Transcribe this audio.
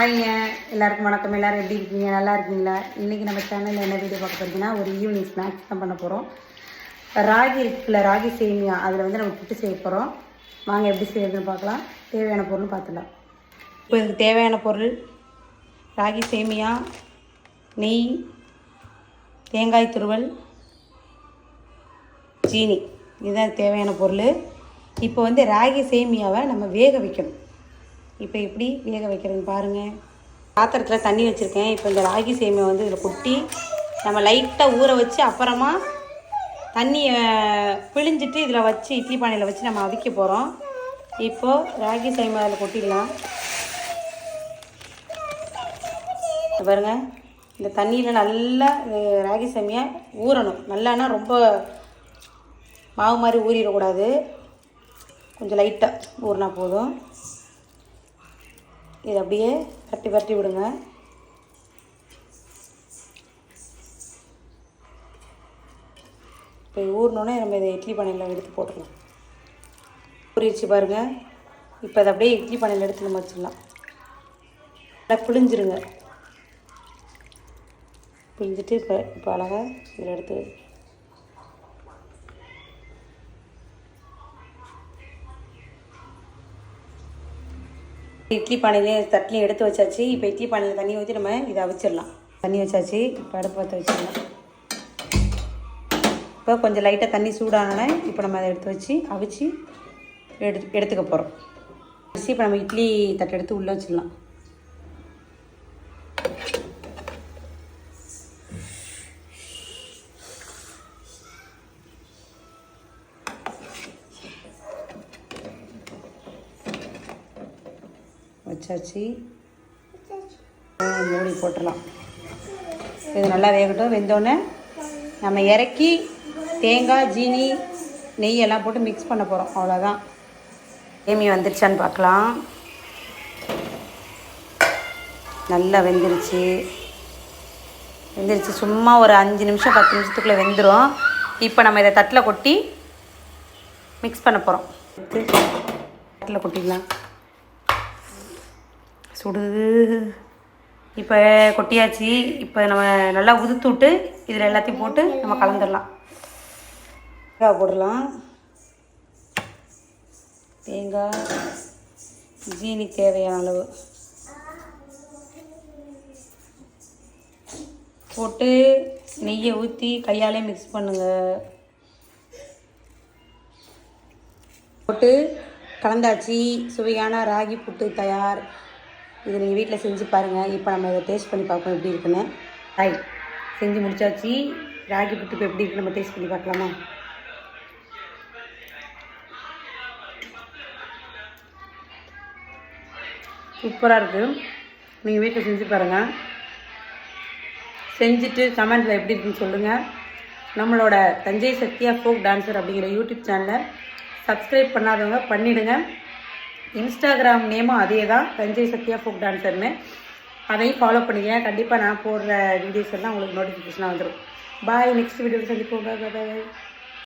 ஹாய்ங்க. எல்லாருக்கும் வணக்கம். எல்லாரும் எப்படி இருக்கீங்க? நல்லா இருக்கீங்களா? இன்றைக்கி நம்ம சேனலில் என்ன வீடியோ பார்க்க போகிறீங்கன்னா ஒரு ஈவினிங் ஸ்நாக்ஸ் தான் பண்ண போகிறோம் ராகி இருக்குல்ல ராகி சேமியா. அதில் வந்து நம்ம புட்டு செய்ய போகிறோம் வாங்க எப்படி செய்யறதுன்னு பார்க்கலாம். தேவையான பொருள் பார்த்துக்கலாம் இப்போ இதுக்கு தேவையான பொருள் ராகி சேமியா நெய் தேங்காய் துருவல் சீனி. இதுதான் தேவையான பொருள். இப்போ வந்து ராகி சேமியாவை நம்ம வேக வைக்கணும். இப்போ எப்படி வேக வைக்கிறதுன்னு பாருங்கள் பாத்திரத்தில் தண்ணி வச்சுருக்கேன். இப்போ இந்த ராகி சேமியை வந்து இதில் கொட்டி நம்ம லைட்டாக ஊற வச்சு அப்புறமா தண்ணியை பிழிஞ்சிட்டு இதில் வச்சு இட்லி பானையில் வச்சு நம்ம அவிக்க போகிறோம் இப்போது ராகி சேமியா அதில் கொட்டிடலாம். பாருங்கள் இந்த தண்ணியில் நல்லா ராகி சேமியா ஊறணும். நல்லானா ரொம்ப மாவு மாதிரி ஊறிடக்கூடாது. கொஞ்சம் லைட்டாக ஊறினா போதும். இதை அப்படியே பரட்டி பரட்டி விடுங்க. இப்போ ஊறினோடனே நம்ம இதை இட்லி பானையில் எடுத்து போட்டுடலாம். ஊறிடுச்சு பாருங்கள் இப்போ அதை அப்படியே இட்லி பானையில் எடுத்து நம்ம வச்சிடலாம். நல்லா பிழிஞ்சிருங்க. பிழிஞ்சிட்டு இப்போ இப்போ அழகாக இதில் எடுத்து இட்லி பானையிலே தட்டிலையும் எடுத்து வச்சாச்சு. இப்போ இட்லி பானையில் தண்ணி ஊற்றி நம்ம இதை அவிச்சிடலாம். தண்ணி வச்சாச்சு. இப்போ அடுப்பு பற்ற வச்சிடலாம். இப்போ கொஞ்சம் லைட்டாக தண்ணி சூடானோடனே இப்போ நம்ம அதை எடுத்து வச்சு அவிச்சு எடுத்து எடுத்துக்க போகிறோம் அரிசி இப்போ நம்ம இட்லி தட்டை எடுத்து உள்ளே வச்சிடலாம். வச்சாச்சு. மூடி போட்டுடலாம். இது நல்லா வேகட்டும். வெந்தோடனே நம்ம இறக்கி தேங்காய் ஜீனி நெய் எல்லாம் போட்டு மிக்ஸ் பண்ண போகிறோம் அவ்வளோதான் ஏமி வந்துருச்சான்னு பார்க்கலாம். நல்லா வெந்துருச்சு. வெந்துருச்சு. சும்மா ஒரு அஞ்சு நிமிஷம் பத்து நிமிஷத்துக்குள்ளே வெந்துடும் இப்போ நம்ம இதை தட்டில் கொட்டி மிக்ஸ் பண்ண போகிறோம் தட்டில் கொட்டிக்கலாம் சுடுது. இப்போ கொட்டியாச்சு. இப்போ நம்ம நல்லா உதுத்து விட்டு இதில் எல்லாத்தையும் போட்டு நம்ம கலந்துடலாம் தேங்காய் போடலாம். தேங்காய் ஜீனி தேவையான அளவு. போட்டு நெய்யை ஊற்றி கையாலே மிக்ஸ் பண்ணுங்கள் போட்டு கலந்தாச்சு. சுவையான ராகி புட்டு தயார். இது நீங்கள் வீட்டில் செஞ்சு பாருங்கள் இப்போ நம்ம இதை டேஸ்ட் பண்ணி பார்ப்போம் எப்படி இருக்குன்னு. ஹாய் செஞ்சு முடிச்சாச்சு. ராகி புட்டு இப்போ எப்படி இருக்கு நம்ம டேஸ்ட் பண்ணி பார்க்கலாமா? சூப்பராக இருக்குது நீங்கள் வீட்டில் செஞ்சு பாருங்கள் செஞ்சுட்டு கமெண்ட்டில் எப்படி இருக்குன்னு சொல்லுங்கள் நம்மளோட தஞ்சை சத்யா ஃபோக் டான்ஸர் அப்படிங்கிற யூடியூப் சேனலை சப்ஸ்கிரைப் பண்ணாதவங்க பண்ணிவிடுங்க இன்ஸ்டாகிராம் நேமும் அதே தான் தஞ்சை சத்யா ஃபோக் டான்ஸர்னு அதையும் ஃபாலோ பண்ணிக்கங்க. கண்டிப்பாக நான் போடுற வீடியோஸ் எல்லாம் உங்களுக்கு நோட்டிஃபிகேஷனாக வந்துடும் பாய் நெக்ஸ்ட் வீடியோவில் சந்திப்போம். பாய் பாய்